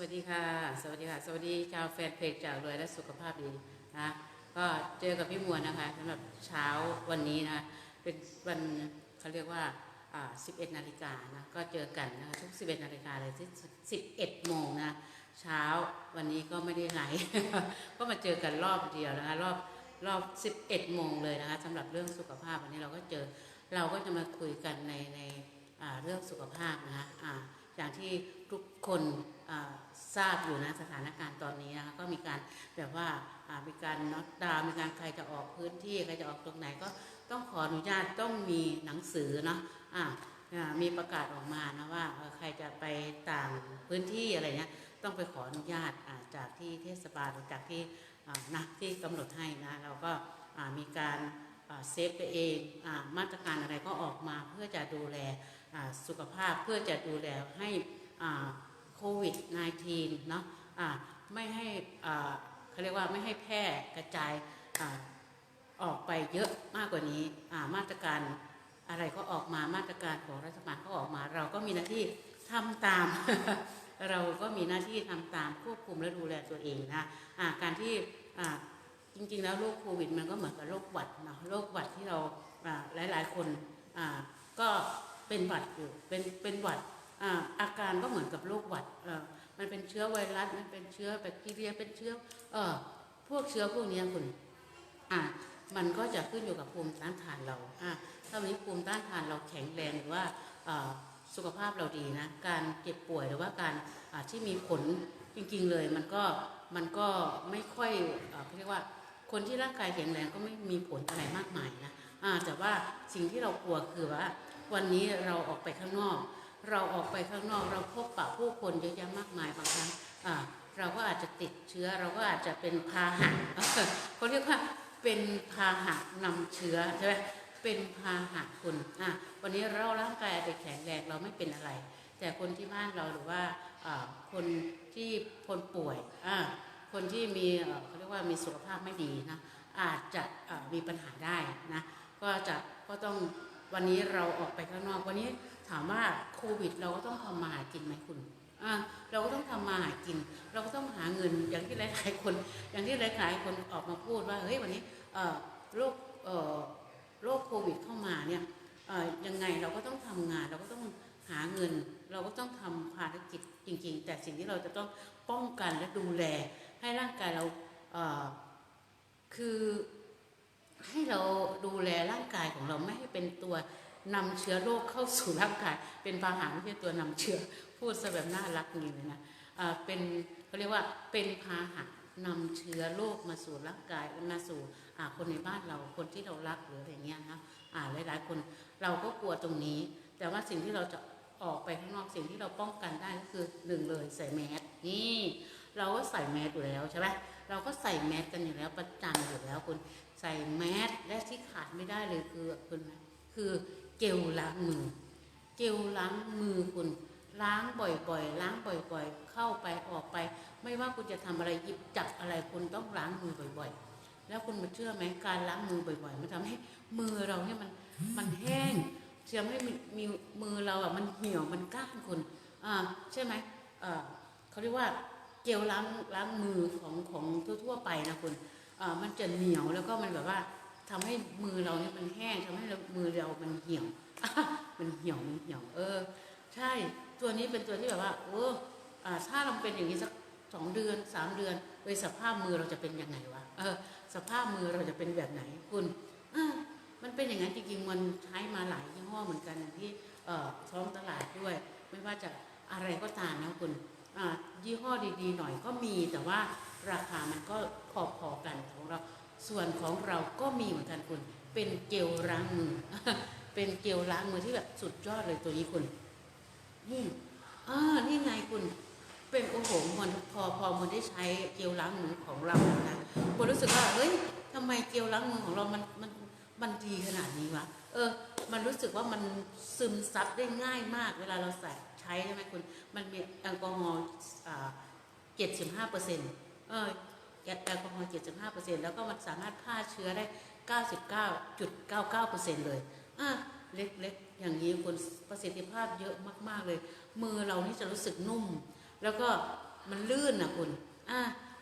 วัสดีค่ะ สวัสดีค่ะ สวัสดีชาวแฟนเพจจากรวยและสุขภาพดีนะก็เจอกับพี่มวลนะคะสำหรับเช้าวันนี้นะเป็นวันเขาเรียกว่าอ่า11 นาฬิกานะก็เจอกันนะคะทุก 11 นาฬิกาเลยที่11 โมงนะเช้าวันนี้ก็ไม่ได้ไลฟ์ก็มาเจอกันรอบเดียวนะคะรอบรอบ 11 โมงเลยนะคะสำหรับเรื่องสุขภาพวันนี้เราก็เจอเราก็จะมาคุยกันในในอ่าเรื่องสุขภาพนะคะ อย่างที่ทุกคนทราบอยู่นะสถานการณ์ตอนนี้นะคะก็มีการแบบว่ามีการน็อตดาวมีการใครจะออกพื้นที่ใครจะออกตรงไหนก็ต้องขออนุญาตต้องมีหนังสือเนาะอ่าอ่ามีประกาศออกมานะว่าใครจะไปต่างพื้นที่อะไรเนี้ยต้องไปขออนุญาตจากที่เทศบาลหรือจากที่อ่าที่กำหนดให้นะเราก็มีการเซฟตัวเองอมาตรการอะไรก็ออกมาเพื่อจะดูแล สุขภาพเพื่อจะดูแลให้โควิด -19 เนาะไม่ให้เขาเรียกว่าไม่ให้แพร่กระจายอออกไปเยอะมากกว่านี้มาตรการอะไรก็ออกมามาตรการของรัฐบาลก็ออกมา เราก็มีหน้าที่ทำตาม เราก็มีหน้าที่ทำตามควบคุมและดูแลตัวเองนะอ่าการที่จริงๆแล้วโรคโควิด มันก็เหมือนกับโรคหวัดเนาะโรคหวัดที่เราหลายๆคนก็ เป็นหวัดอยู่เป็นเป็นหวัดอาการก็เหมือนกับโรคหวัดมันเป็นเชื้อไวรัสมันเป็นเชื้อแบคทีเรียเป็นเชื้อเออพวกเชื้อพวกนี้คุณอ่ามันก็จะขึ้นอยู่กับภูมิต้านทานเราอ่าถ้าวันนี้ภูมิต้านทานเราแข็งแรงหรือว่าสุขภาพเราดีนะการเจ็บป่วยหรือว่าการที่มีผลจริงๆเลยมันก็มันก็ไม่ค่อยเขาเรียกว่าคนที่ร่างกายแข็งแรงก็ไม่มีผลอะไรมากมายนะแต่ว่าสิ่งที่เรากลัวคือว่า วันนี้เราออกไปข้างนอก เราออกไปข้างนอก เราพบปะผู้คนเยอะแยะมากมายบางครั้งเราก็อาจจะติดเชื้อเราก็อาจจะเป็นพาหะเขาเรียกว่าเป็นพาหะนำเชื้อใช่ไหมเป็นพาหะคุณอะวันนี้เราร่างกายอาจจะแข็งแรงเราไม่เป็นอะไร แต่คนที่บ้านเราหรือว่าคนที่คนป่วยอ่าคนที่มีเขาเรียกว่ามีสุขภาพไม่ดีนะอาจจะมีปัญหาได้นะก็จะก็ต้อง วันนี้เราออกไปข้างนอก วันนี้ถามว่าโควิด เราก็ต้องทำมาหากินไหมคุณอ่าเราก็ต้องทำมาหากิน เราก็ต้องหาเงินอย่างที่หลายๆคน อย่างที่หลายๆคนออกมาพูดว่าเฮ้ยวันนี้เอ่อโรคเอ่อโรคโควิดเข้ามาเนี่ยเอ่อยังไงเราก็ต้องทำงาน เราก็ต้องหาเงิน เราก็ต้องทำภารกิจจริง ๆ แต่สิ่งที่เราจะต้องป้องกันและดูแลให้ร่างกายเราเอ่อคือ ให้เราดูแลร่างกายของเราไม่ให้เป็นตัวนำเชื้อโรคเข้าสู่ร่างกาย เป็นพาหะไม่ใช่ตัวนำเชื้อพูดซะแบบน่ารักนี่เลยนะเป็นเขาเรียกว่าเป็นพาหะนำเชื้อโรคมาสู่ร่างกายมาสู่คนในบ้านเราคนที่เรารักหรืออะไรเงี้ยนะอ่าหลายๆคนเราก็กลัวตรงนี้ แต่ว่าสิ่งที่เราจะออกไปข้างนอกสิ่งที่เราป้องกันได้ก็คือหนึ่งเลยใส่แมสนี่ เราก็ใส่แมสอยู่แล้วใช่ไหมเราก็ใส่แมสกันอยู่แล้วประจำอยู่แล้วคุณใส่แมสและที่ขาดไม่ได้เลยคือคุณคือเจลล้างมือ เจลล้างมือคุณล้างบ่อยๆ ล้างบ่อยๆ เข้าไปออกไป ไม่ว่าคุณจะทำอะไรหยิบจับอะไรคุณต้องล้างมือบ่อย ๆ แล้วคุณมาเชื่อไหมการล้างมือบ่อยๆมันทำให้มือเราเนี่ยมันมันแห้งเชื่อไหมมีมีมือเราอะมันเหี่ยวมันก้านคุณอ่าใช่ไหมอ่อเขาเรียกว่า เจลล้างล้างมือของของทั่วๆไปนะคุณอ่อมันจะเหนียวแล้วก็มันแบบว่าทำให้มือเราเนี่ยมันแห้งทำให้มือเรามันเหี่ยวมันเหี่ยวมันเหี่ยวเออ ใช่ตัวนี้เป็นตัวที่แบบว่าโอ้อ่าถ้าเราเป็นอย่างนี้สักสองเดือนสามเดือนเวยสภาพมือเราจะเป็นยังไงวะเออ สภาพมือเราจะเป็นแบบไหนคุณอ่ามันเป็นอย่างนั้นจริงๆมันใช้มาหลายยี่ห้อเหมือนกันที่เอ่อท้องตลาดด้วย ไม่ว่าจะอะไรก็ตามนะคุณ ยี่ห้อดีๆ หน่อยก็มีแต่ว่าราคามันก็พอๆกันของเรา ส่วนของเราก็มีเหมือนกันคุณ เป็นเจลล้างมือ เป็นเจลล้างมือที่แบบสุดยอดเลยตัวนี้คุณนี่อ่านี่ไงคุณ เป็นโอ้โหมันพอพอมันได้ใช้เจลล้างมือของเรานะคนรู้สึกว่าเฮ้ยทำไมเจลล้างมือของเรามันมันมันดีขนาดนี้วะ เออ มันรู้สึกว่ามันซึมซับได้ง่ายมากเวลาเราใส่ ใช้ใช่ไหมคุณ มันมีแอลกอฮอล์เจ็ดสิบห้าเปอร์เซ็นต์เออแอลกอฮอล์เจ็ดสิบห้าเปอร์เซ็นต์แล้วก็มันสามารถฆ่าเชื้อได้เก้าสิบเก้าจุดเก้าเก้าเปอร์เซ็นต์เลยอะเล็กๆ อย่างนี้คุณประสิทธิภาพเยอะมากๆเลย มือเรานี่จะรู้สึกนุ่ม แล้วก็มันลื่นนะคุณอ่า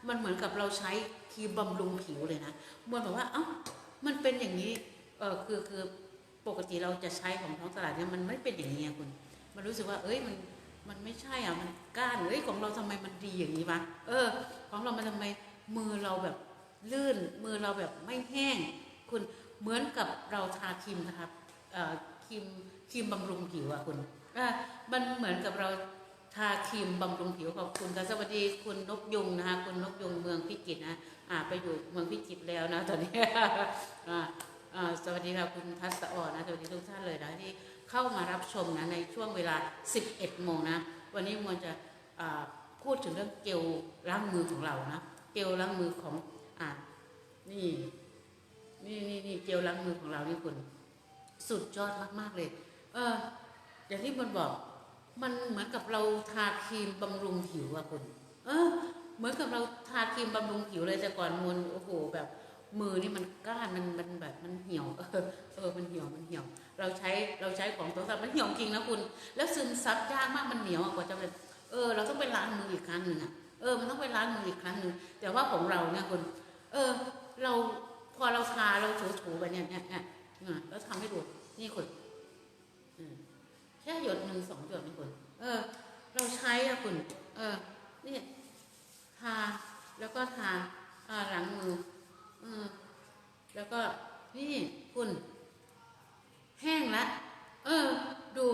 มันเหมือนกับเราใช้ครีมบำรุงผิวเลยนะเหมันแบบว่าเอ้ามันเป็นอย่างนี้เออคือคือปกติเราจะใช้ของท้องตลาดเนี่ยมันไม่เป็นอย่างนี้คุณ มันรู้สึกว่า เอ้ยมันมันไม่ใช่อะมันก้านเอ้ยของเราทำไมมันดีอย่างนี้วะเออ ของเรามันทำไมมือเราแบบลื่น มือเราแบบไม่แห้ง คุณเหมือนกับเราทาครีมนะครับเอ่อครีมครีมบำรุงผิวอะคุณอะมันเหมือนกับเราทาครีมบำรุงผิวขอบคุณค่ะสวัสดีคุณนกยุงนะคะคุณนกยุงเมืองพิจิตรนะอ่าไปอยู่เมืองพิจิตรแล้วนะตอนนี้อ่าสวัสดีค่ะคุณทัศอ่อนนะสวัสดีทุกท่านเลยนะที่ เข้ามารับชมนะในช่วงเวลา 11 โมงนะ วันนี้มวลจะพูดถึงเรื่องเจลล้างมือของเรานะเจลล้างมือของอ่านี่นี่นี่นี่เจลล้างมือของเรานี่คุณสุดยอดมากๆเลย เอออย่างที่มันบอกมันเหมือนกับเราทาครีมบำรุงผิวอะคุณ เออ เหมือนกับเราทาครีมบำรุงผิวเลยแต่ก่อนมวลโอ้โหแบบ มือนี่มันก้านมันมันแบบมันเหี่ยว เออเออมันเหี่ยวมันเหี่ยว เราใช้เราใช้ของตัวสับมันเหี่ยวจริงนะคุณ แล้วซึมซับยากมากมันเหนียวอะกว่าจะเป็นเออ เราต้องไปล้างมืออีกครั้งหนึ่งอะเออมันต้องไปล้างมืออีกครั้งหนึ่งแต่ว่าของเราเนี่ยคุณเออ เราพอเราทาเราถูๆไปเนี่ยเนี่ยเนี่ยนี่ยแล้วทำให้ดูนี่คุณแค่หยดหนึ่งสองหยดนี่คุณเออ เราใช้อะคุณเออนี่ทาแล้วก็ทาอ่าหลังมือ แล้วก็นี่คุณ แห้งละ เออ ดู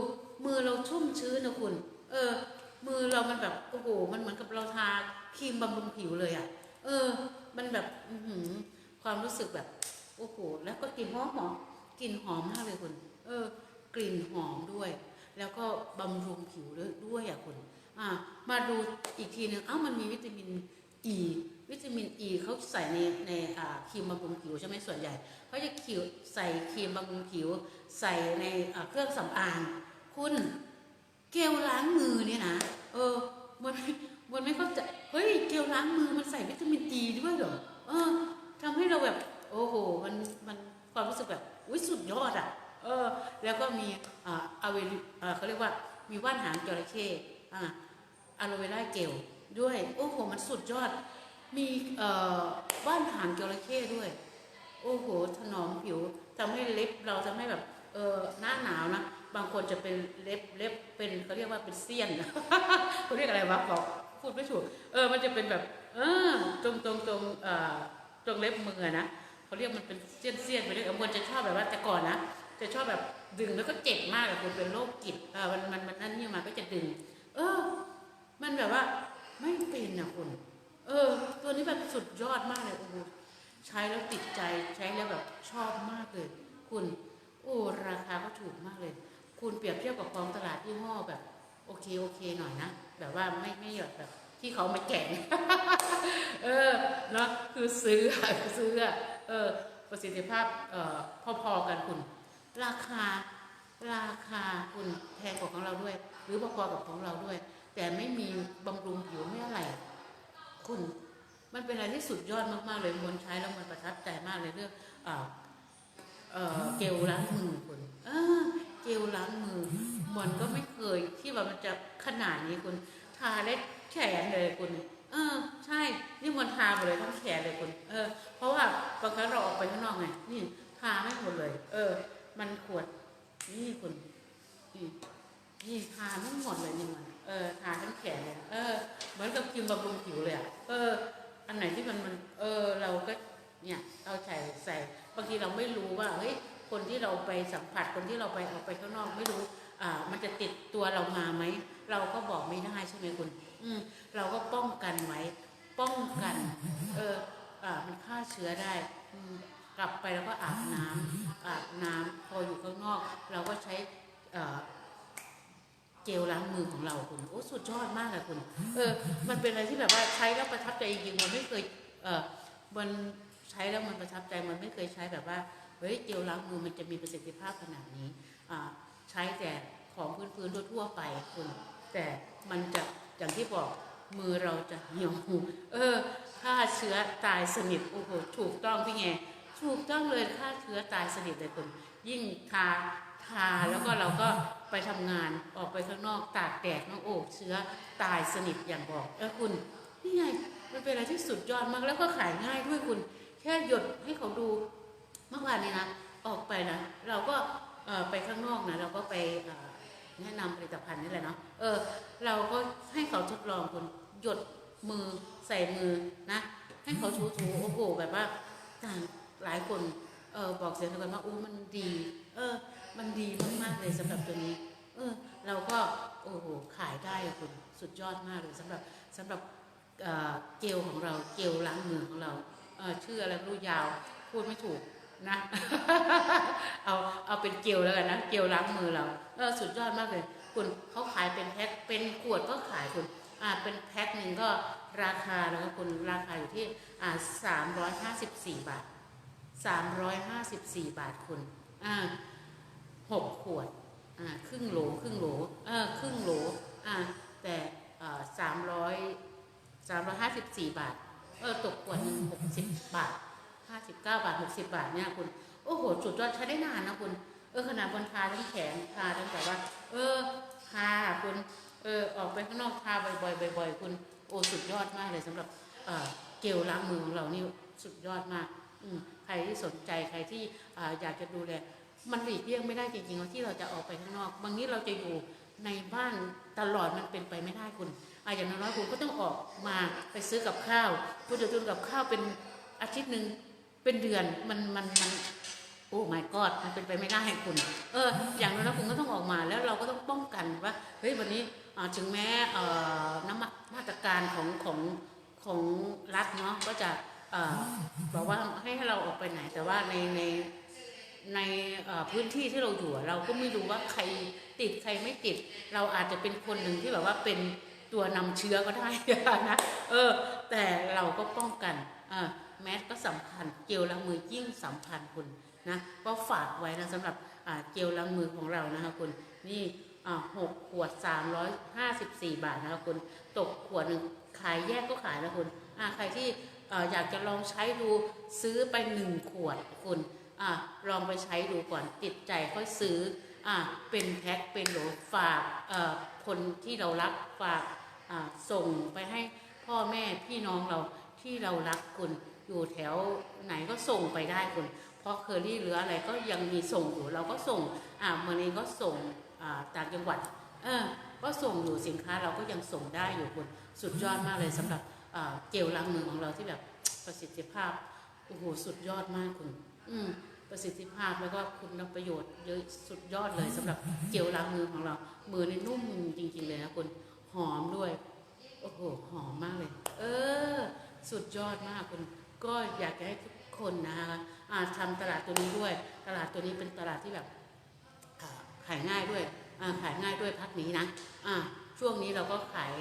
มือเราชุ่มชื้นนะคุณ เออ มือเรามันแบบโอ้โหมันเหมือนกับเราทาครีมบำรุงผิวเลยอะ่ะ เออ มันแบบอือหือความรู้สึกแบบโอ้โหแล้วก็กลิ่นหอมหอมกลิ่นหอมมากเลยคุณ เออ กลิ่นหอมด้วย แล้วก็บำรุงผิวด้วยด้วยอะคุณ อ่า มาดูอีกทีหนึ่งเอ้ามันมีวิตามินอ e, ี วิตามินอ e ีเขาใส่ในในครีมบำรุงผิวใช่ไหมส่วนใหญ่เขาจะคิวใส่ครีมบำรุงผิว ใส่ในเครื่องสำอางคุณเจลล้างมือเนี่ยนะเออมันมันไม่เข้าใจเฮ้ยเจลล้างมือมันใส่วิตามินอ e ีด้วยเหรอเออทำให้เราแบบโอ้โหมันมันความรู้สึกแบบอุ้ยสุดยอดอะเออ แล้วก็มีอ่าอเวลิเขาเรียกว่ามีว่านหางจระเข้อ่าอะโลเวราเจลด้วย โอ้โห มันสุดยอด มีเอ่อว่านหางจระเข้ด้วย โอ้โห ถนอมผิวทำให้เล็บเราทำให้แบบเออหน้าหนาวนะ บางคนจะเป็นเล็บเล็บเป็นเขาเรียกว่าเป็นเสี้ยนเขาเรียกอะไรวะบอกพูดไม่ถูก เออ มันจะเป็นแบบ เออ ตรงตรงตรงเอ่อตรงเล็บมือนะเขาเรียกมันเป็นเสี้ยนเสี้ยนไปเรื่อยๆมวลจะชอบแบบว่าแต่ก่อนนะ จะชอบแบบดึงแล้วก็เจ็บมากอะคุณเป็นโรคกิดเออมันมันมันนั่นนี่มาก็จะดึง เออ มันแบบว่าไม่เป็นอะคุณ เออ ตัวนี้แบบสุดยอดมากเลยโอ้โหใช้แล้วติดใจใช้แล้วแบบชอบมากเลย คุณ โอ้ราคาก็ถูกมากเลย คุณเปรียบเทียบกับของตลาดยี่ห้อแบบ โอเคโอเคหน่อยนะแบบว่าไม่ไม่หยดแบบที่เขามาแกะเออเนาะคือซื้อซื้อเออประสิทธิภาพเอ่อพอๆกันคุณ ราคาราคาคุณแพงกว่าของเราด้วย หรือพอๆกับของเราด้วย แต่ไม่มีบำรุงผิวไม่อะไร คุณ มันเป็นอะไรที่สุดยอดมากๆเลยมวลใช้แล้วมันประทับใจมากเลยเรื่องอ่าเออเจลล้างมือคุณเออเจลล้างมือมันก็ไม่เคยที่ว่ามันจะขนาดนี้คุณ ทาเล็กแขนเลยคุณเออ ใช่ นี่มันทาไปเลยทั้งแขนเลยคุณ เออ เพราะว่าบางครั้งเราออกไปข้างนอกไง นี่ทาไม่หมดเลย เออ มันขวด นี่คุณ นี่นี่ทาทั้งหมดเลยนี่มัน เออทาทั้งแขนเลยเออ เหมือนกับครีมบำรุงผิวเลยอะเออ อันไหนที่มันมัน เออ เราก็เนี่ยเอาใส่ใส่บางทีเราไม่รู้ว่าเฮ้ยคนที่เราไปสัมผัสคนที่เราไปออกไปข้างนอกไม่รู้ อ่า มันจะติดตัวเรามาไหมเราก็บอกไม่ได้ใช่ไหมคุณ อืม เราก็ป้องกันไว้ป้องกัน เออ อ่า มันฆ่าเชื้อได้ อืมกลับไปแล้วก็อาบน้ำอาบน้ำพออยู่ข้างนอก เราก็ใช้อ่อ เจลล้างมือของเราคุณโอ้สุดยอดมากเลยคุณเออมันเป็นอะไรที่แบบว่าใช้แล้วประทับใจจริงมันไม่เคยเออมันใช้แล้วมันประทับใจมันไม่เคยใช้แบบว่าเฮ้ยเจลล้างมือมันจะมีประสิทธิภาพขนาดนี้อ่าใช้แต่ของพื้นๆทั่วๆไปคุณ แต่มันจะอย่างที่บอกมือเราจะเหี่ยวเออฆ่าเชื้อตายสนิทโอ้โหถูกต้องพี่แงถูกต้องเลยฆ่าเชื้อตายสนิทเลยคุณยิ่งทาทาแล้วก็เราก็ ไปทำงานออกไปข้างนอกตากแดดน้องโอกเชื้อตายสนิทอย่างบอกเออคุณนี่ไงมันเป็นอะไรที่สุดยอดมากแล้วก็ขายง่ายด้วยคุณ แค่หยดให้เขาดูเมื่อวานนี้นะออกไปนะเราก็ไปข้างนอกนะเราก็ไปแนะนำผลิตภัณฑ์นี่แหละเนาะเออเราก็ให้เขาทดลองคุณหยดมือใส่มือนะให้เขาถูถูๆโอ้โหแบบว่าต่างหลายคนเออบอกเสียงเดียวกันว่าอู้มันดี เออ มันดีมากๆเลยสำหรับตัวนี้ เออ เราก็โอ้โหขายได้คุณสุดยอดมากเลยสำหรับสำหรับเอ่อเจลของเราเจลล้างมือของเราเชื่ออะไรรู้ยาวพูดไม่ถูกนะเอาเอาเป็นเจลแล้วกันนะเจลล้างมือเราเออสุดยอดมากเลย คุณเขาขายเป็นแพ็คเป็นขวดก็ขายคุณอ่าเป็นแพ็คหนึ่งก็ราคาแล้วก็คุณราคาอยู่ที่อ่าสามร้อยห้าสิบสี่บาทสามร้อยห้าสิบสี่บาทคุณอ่า หกขวดอ่าครึ่งโหลครึ่งโหลเออครึ่งโหลอ่าแต่สามร้อยสามร้อยห้าสิบสี่บาทเออตกขวดหนึ่งหกสิบบาทห้าสิบเก้าบาทหกสิบบาทเนี่ยคุณโอ้โหสุดยอดใช้ได้นานนะคุณเออขนาดบนทาทั้งแขนทาทั้งแบบว่า เออทาคุณเออออกไปข้างนอกทาบ่อยๆบ่อยๆคุณโอ้สุดยอดมากเลยสำหรับเออเกลล้างมือของเรานี่สุดยอดมากอืใครที่สนใจใครที่ออยากจะดูแล มันหลีกเลี่ยงไม่ได้จริงๆว่าที่เราจะออกไปข้างนอก บางทีเราจะอยู่ในบ้านตลอดมันเป็นไปไม่ได้คุณอาอย่างน้อยคุณก็ต้องออกมาไปซื้อกับข้าวคุณจะตุนกับข้าวเป็นอาทิตย์หนึ่งเป็นเดือนมันมันมันโอ้ my god มันเป็นไปไม่ได้คุณ เออ อย่างน้อยคุณก็ต้องออกมาแล้วเราก็ต้องป้องกันว่าเฮ้ยวันนี้ถึงแม้เอ่อน้ำมาตรการของของของรัฐเนาะก็จะเอ่อบอกว่าให้ให้เราออกไปไหนแต่ว่าในใน ในพื้นที่ที่เราอยู่เราก็ไม่รู้ว่าใครติดใครไม่ติด เราอาจจะเป็นคนหนึ่งที่แบบว่าเป็นตัวนำเชื้อก็ได้นะเออ แต่เราก็ป้องกันอ่าแมสก็สำคัญเจลล้างมือยิ่งสำคัญคุณนะก็ฝากไว้นะสำหรับเจลล้างมือของเรานะคะคุณนี่อ่าหกขวด 354 บาทนะคะคุณตกขวดหนึ่งขายแยกก็ขายนะคุณอ่าใครที่อ่าอยากจะลองใช้ดูซื้อไปหนึ่งขวดคุณ อ่าลองไปใช้ดูก่อนติดใจค่อยซื้ออ่าเป็นแพ็คเป็นโหลฝากเอ่อคนที่เรารักฝากอ่าส่งไปให้พ่อแม่พี่น้องเราที่เรารักคุณอยู่แถวไหนก็ส่งไปได้คุณเพราะเคอรี่หรืออะไรก็ยังมีส่งอยู่เราก็ส่งอ่าเมื่อนี้ก็ส่งอ่าต่างจังหวัดเออก็ส่งอยู่สินค้าเราก็ยังส่งได้อยู่คุณสุดยอดมากเลยสำหรับเจลล้างมือของเราที่แบบประสิทธิภาพโอ้โหสุดยอดมากคุณ อืม ประสิทธิภาพแล้วก็คุณประโยชน์เยอะสุดยอดเลยสำหรับเจลล้างมือของเรา มือนี่นุ่มจริงๆเลยนะคุณหอมด้วย โอ้โหหอมมากเลย เออ สุดยอดมากคุณก็อยากจะให้ทุกคนนะคะอ่าทำตลาดตัวนี้ด้วย ตลาดตัวนี้เป็นตลาดที่แบบขายง่ายด้วยขายง่ายด้วยพักนี้นะช่วงนี้เราก็ขาย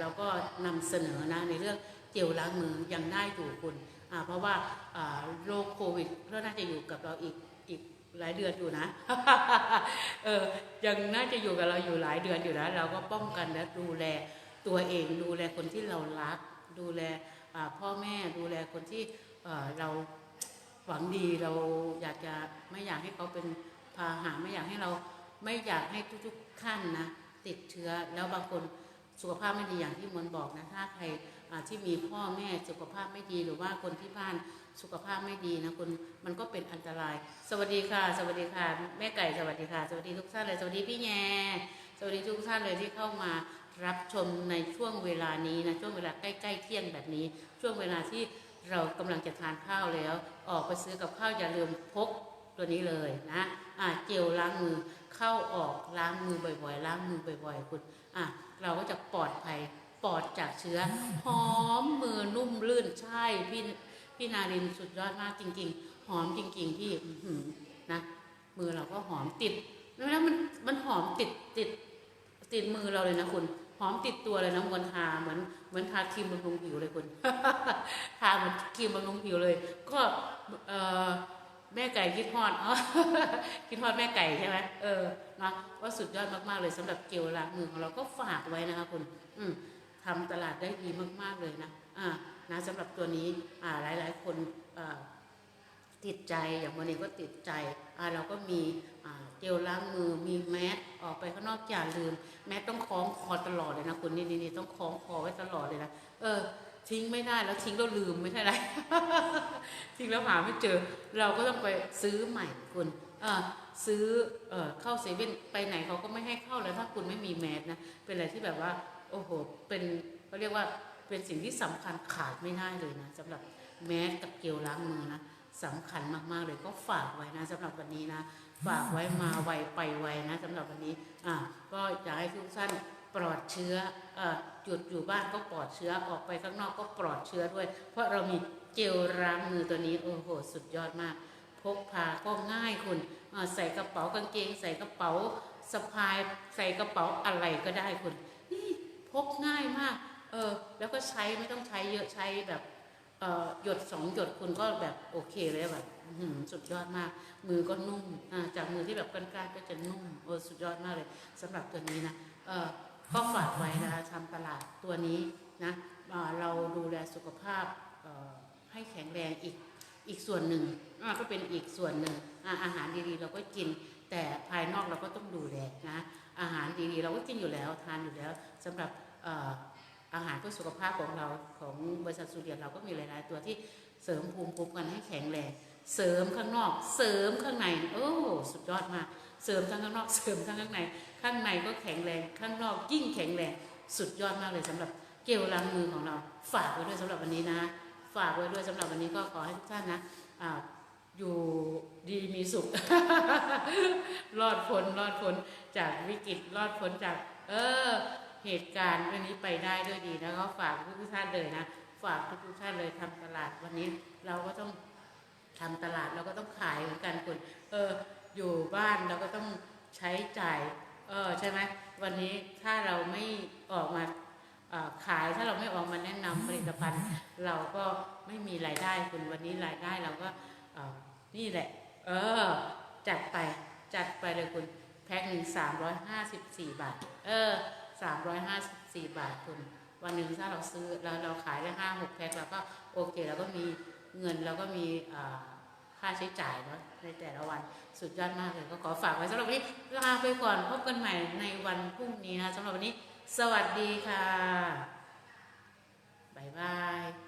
เราก็นำเสนอนะในเรื่อง จลล้างมือยังได้อยู่คุณเพราะว่าโรคโควิดก็น่าจะอยู่กับเราอีกอีกหลายเดือนอยู่นะเออยังน่าจะอยู่กับเราอยู่หลายเดือนอยู่นะเราก็ป้องกันและดูแลตัวเองดูแลคนที่เรารัก ดูแลพ่อแม่ดูแลคนที่เอ่อเราหวังดีเราอยากจะไม่อยากให้เขาเป็นพาหะไม่อยากให้เราไม่อยากให้ทุกๆขั้นนะติดเชื้อแล้วบางคน สุขภาพไม่ดีอย่างที่มนบอกนะถ้าใครที่มีพ่อแม่สุขภาพไม่ดีหรือว่าคนที่บ้านสุขภาพไม่ดีนะคุณมันก็เป็นอันตราย สวัสดีค่ะ สวัสดีค่ะ แม่ไก่สวัสดีค่ะ สวัสดีทุกท่านเลย สวัสดีพี่แง่สวัสดีทุกท่านเลยที่เข้ามารับชมในช่วงเวลานี้นะช่วงเวลาใกล้ๆเที่ยงแบบนี้ ช่วงเวลาที่เรากำลังจะทานข้าวแล้ว ออกไปซื้อกับข้าวอย่าลืมพกตัวนี้เลยนะอ่าเจลล้างมือเข้าออกล้างมือบ่อยๆ ล้างมือบ่อย ๆ คุณอะ เราก็จะปลอดภัยปลอดจากเชื้อหอมมือนุ่มลื่นใช่พี่พี่นารินสุดยอดมากจริง ๆ หอมจริงๆพี่นะมือเราก็หอมติดแล้วมันมันหอมติดติดติดมือเราเลยนะคุณหอมติดตัวเลยนะมือนทาเหมือนเหมือนทาครีมบำรุงผิวเลยคุณทาเหมือนครีมบำรุงผิวเลย ก็เออ แม่ไก่คิดฮอดอ๋อคิดฮอดแม่ไก่ใช่ไหมเออเนาะก็สุดยอดมากๆเลยสำหรับเจลล้างมือของเราก็ฝากไว้นะคะคุณอืมทำตลาดได้ดีมากๆเลยนะอ่านะสำหรับตัวนี้อ่าหลายๆ คนอ่าติดใจอย่างวันนี้ก็ติดใจอ่าเราก็มีอ่าเจลล้างมือมีแมสออกไปข้างนอกอย่าลืม แมสต้องคล้องคอตลอดเลยนะคุณนี่นี่นี่ต้องคล้องคอไว้ตลอดเลยนะเออ ทิ้งไม่ได้แล้วทิ้งแล้วลืมไม่ใช่ไรทิ้งแล้วหาไม่เจอ เราก็ต้องไปซื้อใหม่คุณซื้อเออเข้าเซเว่นไปไหนเขาก็ไม่ให้เข้าแล้วถ้าคุณไม่มีแมสนะเป็นอะไรที่แบบว่าโอ้โหเป็นเขาเรียกว่าเป็นสิ่งที่สำคัญขาดไม่ได้เลยนะสำหรับแมสกับเจลล้างมือนะสำคัญมากๆเลยก็ฝากไว้นะสำหรับวันนี้นะฝากไว้มาไวไปไวนะสำหรับวันนี้อะก็อยากให้ทุกท่าน ปลอดเชื้ออหยุดอยู่บ้านก็ปลอดเชื้อออกไปข้างนอกก็ปลอดเชื้อด้วย เพราะเรามีเจลล้างมือตัวนี้โอ้โหสุดยอดมาก พกพาก็ง่ายคุณใส่กระเป๋ากางเกง ใส่กระเป๋าสะพายใส่กระเป๋าอะไรก็ได้คุณนี่พกง่ายมากเออแล้วก็ใช้ไม่ต้องใช้เยอะใช้แบบหยดสองหยดคุณก็แบบโอเคเลยแบบสุดยอดมาก มือก็นุ่มจากมือที่แบบกลางๆก็จะนุ่มเออสุดยอดมากเลยสำหรับตัวนี้นะเออ ก็ฝากไว้นะคะทำตลาดตัวนี้นะเราดูแลสุขภาพให้แข็งแรงอีกอีกส่วนหนึ่งก็เป็นอีกส่วนหนึ่งอาหารดีๆ เราก็กิน แต่ภายนอกเราก็ต้องดูแลนะอาหารดีๆ เราก็กินอยู่แล้วทานอยู่แล้วสำหรับเอ่ออาหารเพื่อสุขภาพของเราของบริษัทสุเรียนเราก็มีหลายๆตัวที่เสริมภูมิคุ้มกันให้แข็งแรงเสริมข้างนอก เสริมข้างในโอ้สุดยอดมากเสริมทั้งข้างนอกเสริมทั้งข้างใน ข้างในก็แข็งแรง ข้างนอกยิ่งแข็งแรง สุดยอดมากเลยสำหรับเกลล้างมือของเรา ฝากไว้ด้วยสำหรับวันนี้นะ ฝากไว้ด้วยสำหรับวันนี้ก็ขอให้ทุกท่านนะออยู่ดีมีสุข รอดพ้นรอดพ้นจากวิกฤตรอดพ้นจาก เออ เหตุการณ์เรื่องนี้ไปได้ด้วยดีนะก็ฝากทุกท่านเลยนะ ฝากทุกท่านเลยทำตลาดวันนี้เราก็ต้องทำตลาดเราก็ต้องขายเหมือนกันคุณเอออยู่บ้านเราก็ต้องใช้จ่าย เออใช่ไหมวันนี้ถ้าเราไม่ออกมาเอ่อขายถ้าเราไม่ออกมาแนะนำผลิตภัณฑ์ เราก็ไม่มีรายได้คุณวันนี้รายได้เราก็เอ่อนี่แหละ เออ จัดไปจัดไปเลยคุณแพ็คหนึ่งสามร้อยห้าสิบสี่บาท เออสามร้อยห้าสิบสี่บาทคุณวันหนึ่งถ้าเราซื้อแล้วเราขายได้ห้าหกแพ็คเราก็โอเคเราก็มีเงินเราก็มีอ่า ค่าใช้จ่ายเนาะในแต่ละวันสุดยอดมากเลยก็ขอฝากไว้สำหรับวันนี้ลาไปก่อนพบกันใหม่ในวันพรุ่งนี้นะสำหรับวันนี้ สวัสดีค่ะ บ๊ายบาย